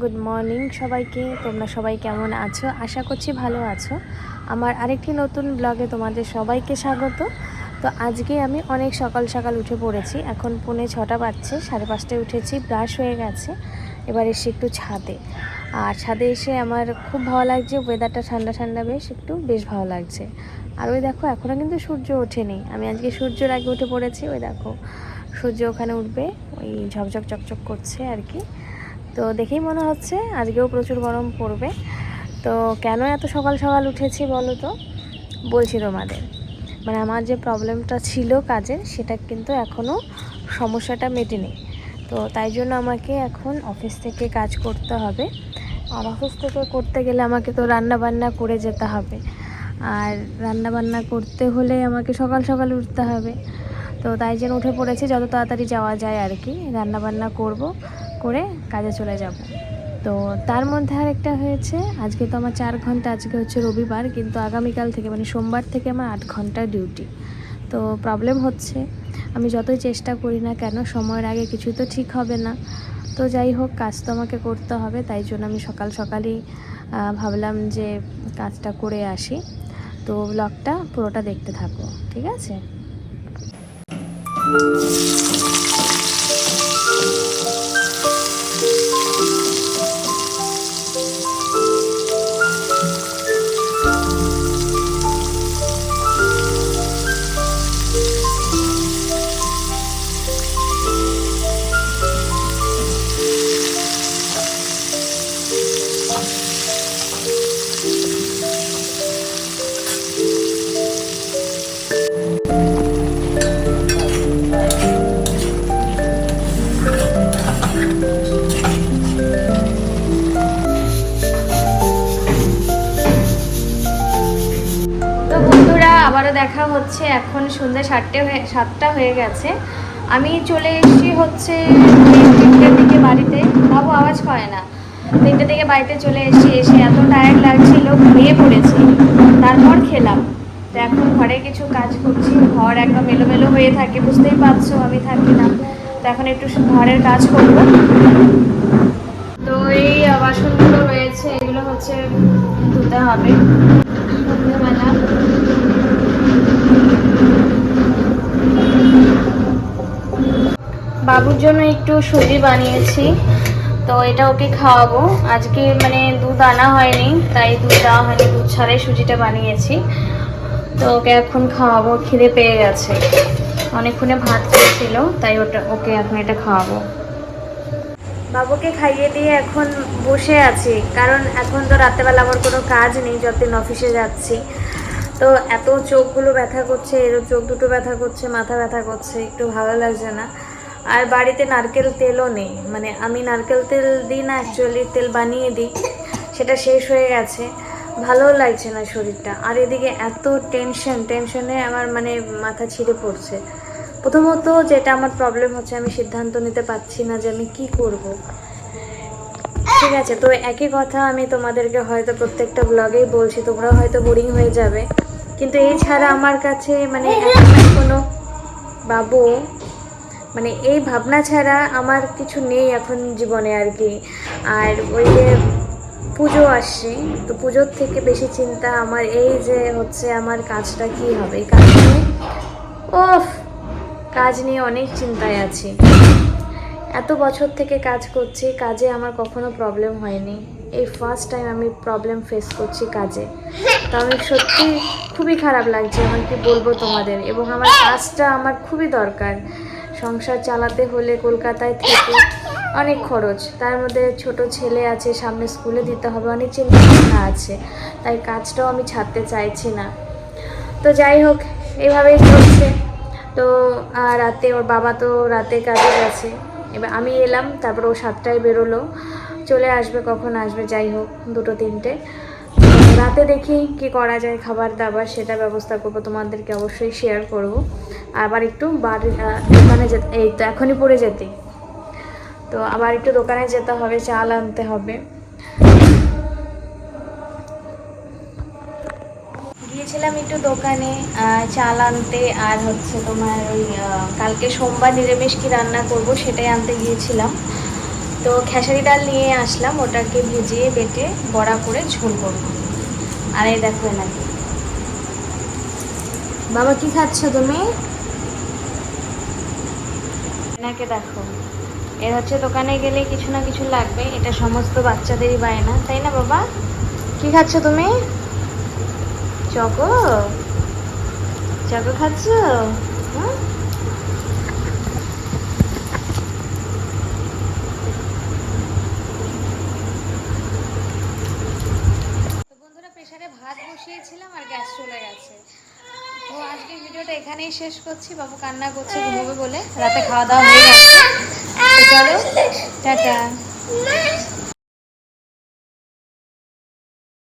Good morning সবাইকে। তোমরা সবাই কেমন আছো? আশা করছি ভালো আছো। আমার আরেকটি নতুন ব্লগে তোমাদের সবাইকে স্বাগত। তো আজকে আমি অনেক সকাল সকাল উঠে পড়েছি। এখন পৌনে ছটা বাজছে, সাড়ে পাঁচটায় উঠেছি ব্রাশ হয়ে গেছে। এবার এসে একটু ছাদে। আর ছাদে এসে আমার খুব ভালো লাগছে ওয়েদারটা ঠান্ডা ঠান্ডা বেশ, একটু বেশ ভালো লাগছে। আর ওই দেখো এখনও কিন্তু সূর্য ওঠেনি। আমি আজকে সূর্যের আগে উঠে পড়েছি, ওই দেখো। সূর্য ওখানে উঠবে, ওই ঝকঝক চকচক করছে আর কি। তো দেখেই মনে হচ্ছে আজকেও প্রচুর গরম পড়বে। তো কেন এত সকাল সকাল উঠেছি বলো তো? বলছি তোমাদের। মানে আমার যে প্রবলেমটা ছিল কাজের সেটা কিন্তু এখনও সমস্যাটা মেটেনি। তো তাই জন্য আমাকে এখন অফিস থেকে কাজ করতে হবে। আর অফিস থেকে করতে গেলে আমাকে তো রান্না বান্না করে যেতে হবে। আর রান্না বান্না করতে হলে আমাকে সকাল সকাল উঠতে হবে। তো তাই জন্য উঠে পড়েছি, যত তাড়াতাড়ি যাওয়া যায় আর কি। রান্না বান্না করব। করে কাজে চলে যাব। তো তার মধ্যে আরেকটা হয়েছে, আজকে তো আমার চার ঘণ্টা, আজকে হচ্ছে রবিবার, কিন্তু আগামীকাল থেকে মানে সোমবার থেকে আমার আট ঘণ্টা ডিউটি তো প্রবলেম হচ্ছে, আমি যতই চেষ্টা করি না কেন, সময়ের আগে কিছু তো ঠিক হবে না। তো যাই হোক, কাজ তো আমাকে করতে হবে, তাই জন্য আমি সকাল সকালই ভাবলাম যে কাজটা করে আসি। তো ব্লগটা পুরোটা দেখতে থাকো, ঠিক আছে? আবারও দেখা হচ্ছে, এখন সন্ধ্যা সাতটে হয়ে, সাতটা হয়ে গেছে। আমি চলে এসেছি হচ্ছে তিনটের দিকে বাড়িতে। বাবু আওয়াজ করে না। তিনটে থেকে বাড়িতে চলে এসেছি, এসে এত টায়ার্ড লাগছিল, ঘুমিয়ে পড়েছি। তারপর খেলাম। তো এখন ঘরে কিছু কাজ করছি, ঘর একদম এলোমেলো হয়ে থাকে, বুঝতেই পারছ আমি থাকি না। তো এখন একটু ঘরের কাজ করব। তো এই বাসনগুলো রয়েছে, এগুলো হচ্ছে ধুতে হবে। বাবুর জন্য একটু সুজি বানিয়েছি। তো এটা ওকে খাওয়াবো। আজকে মানে দুধ আনা হয়নি, তাই দুধ দেওয়া হয়নি, দুধ ছাড়াই সুজিটা বানিয়েছি। তো ওকে এখন খাওয়াবো, খিদে পেয়ে গেছে। অনেকক্ষণে ভাত খেয়েছিল, তাই ওটা, ওকে এখন এটা খাওয়াবো। বাবুকে খাইয়ে দিয়ে এখন বসে আছি, কারণ এখন তো রাত্রেবেলা আমার কোনো কাজ নেই, যতদিন অফিসে যাচ্ছি। তো এত চোখগুলো ব্যথা করছে, এর চোখ দুটো ব্যথা করছে, মাথা ব্যথা করছে, একটু ভালো লাগছে না। আর বাড়িতে নারকেল তেলও নেই। মানে আমি নারকেল তেল দিই না অ্যাকচুয়ালি তেল বানিয়ে দিই। সেটা শেষ হয়ে গেছে। ভালোও লাগছে না শরীরটা। আর এদিকে এত টেনশন টেনশনে আমার মানে মাথা ছিঁড়ে পড়ছে। প্রথমত যেটা আমার প্রবলেম হচ্ছে, আমি সিদ্ধান্ত নিতে পারছি না যে আমি কি করব। ঠিক আছে, তো একই কথা আমি তোমাদেরকে হয়তো প্রত্যেকটা ব্লগেই বলছি, তোমরা হয়তো বোরিং হয়ে যাবে। কিন্তু এই ছাড়া আমার কাছে মানে কোনো বাবু মানে এই ভাবনা ছাড়া আমার কিছু নেই এখন জীবনে আর কি। আর ওই যে পুজো আসছে, তো পুজোর থেকে বেশি চিন্তা আমার এই যে হচ্ছে আমার কাজটা কি হবে। কাজ নিয়ে ওফ, কাজ নিয়ে অনেক চিন্তায় আছি। এত বছর থেকে কাজ করছি, কাজে আমার কখনো প্রবলেম হয়নি। এই ফার্স্ট টাইম আমি প্রবলেম ফেস করছি কাজে। তো আমি সত্যি খুবই খারাপ লাগছে আমার কি বলব তোমাদের। এবং আমার কাজটা আমার খুবই দরকার। সংসার চালাতে হলে কলকাতায় থেকে অনেক খরচ। তার মধ্যে ছোট ছেলে আছে, সামনে স্কুলে দিতে হবে, অনেক চিন্তাভাবনা আছে। তাই কাজটাও আমি ছাড়তে চাইছি না। তো যাই হোক এইভাবেই চলছে। তো রাতে ওর বাবা তো রাতে কাজে গেছে। এবার আমি এলাম, তারপর ও সাতটায় বেরোলো। চলে আসবে, কখন আসবে, যাই হোক, দুটো তিনটে। রাতে দেখি কি করা যায়, খাবার দাবার সেটা ব্যবস্থা করব, তোমাদেরকে অবশ্যই শেয়ার করব। আবার একটু বাড়ি দোকানে যেতে, এই তো এখনই পড়ে যেতে। তো আবার একটু দোকানে যেতে হবে, চাল আনতে হবে। গিয়েছিলাম একটু দোকানে চাল আনতে আর হচ্ছে তোমার ওই কালকে সোমবার নিরামিষ কি রান্না করব সেটাই আনতে গিয়েছিলাম। তো খেসারি ডাল নিয়ে আসলাম, ওটাকে ভিজিয়ে বেটে বড়া করে ঝোল করব। আর এই দেখো এনাকে বাবা, কি খাচ্ছ তুমি? এনাকে দেখো। এর হচ্ছে দোকানে গেলে কিছু না কিছু লাগবে, এটা সমস্ত বাচ্চাদেরই বায়না, তাই না বাবা? কি খাচ্ছ তুমি? চকো? চকো খাচ্ছ? হুম? তো বন্ধুরা প্রেসারে ভাত বসিয়েছিলাম আর গ্যাস চলে গেছে তো আজকের ভিডিওটা এখানেই শেষ করছি। বাবু কান্না করছে, ঘুমোবে বলে। রাতে খাওয়া দাওয়া হয়ে গেছে। চলো, টাটা।